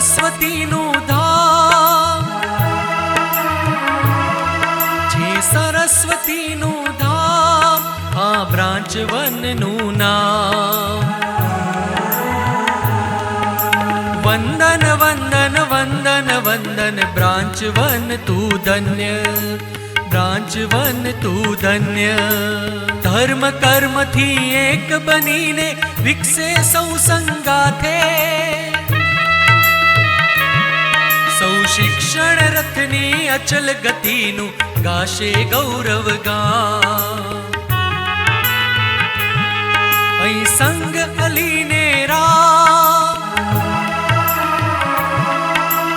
સરસ્વતીનું ધામ છે સરસ્વતીનું ધામ આ બ્રાંચ વનનું નામ વંદન વંદન વંદન વંદન બ્રાંચ વન તું ધન્ય બ્રાંચ વન તું ધન્ય ધર્મ કર્મથી એક બનીને વિકસે સૌ સંગાથે શિક્ષણ રથની અચલ ગતિનું ગાશે ગૌરવ ગા સંગ અલીને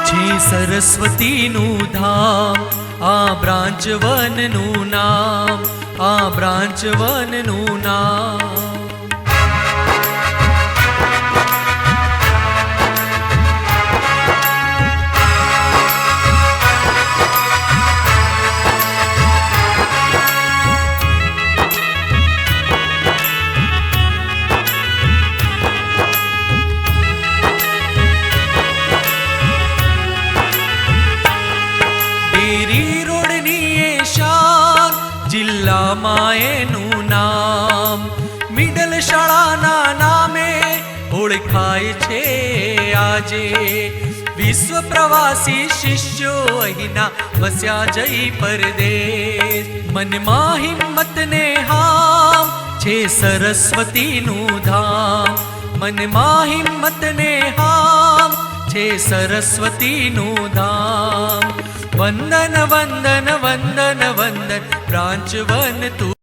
છે સરસ્વતીનું ધામ, આ બ્રાંચ વનનું નામ, આ બ્રાંચ વનનું નામ. જિલ્લામાં એનું નામ મિડલ શાળાના નામે ઓળખાય છે. આજે વિશ્વ પ્રવાસી શિષ્યો અહીંના વસ્યા જઈ પરદેશ. મનમાં હિંમત ને હામ છે સરસ્વતીનું ધામ. મનમાં હિંમત ને હામ છે સરસ્વતીનું ધામ. वन्दन वन्दन वन्दन वन्दन प्राञ्चवन तु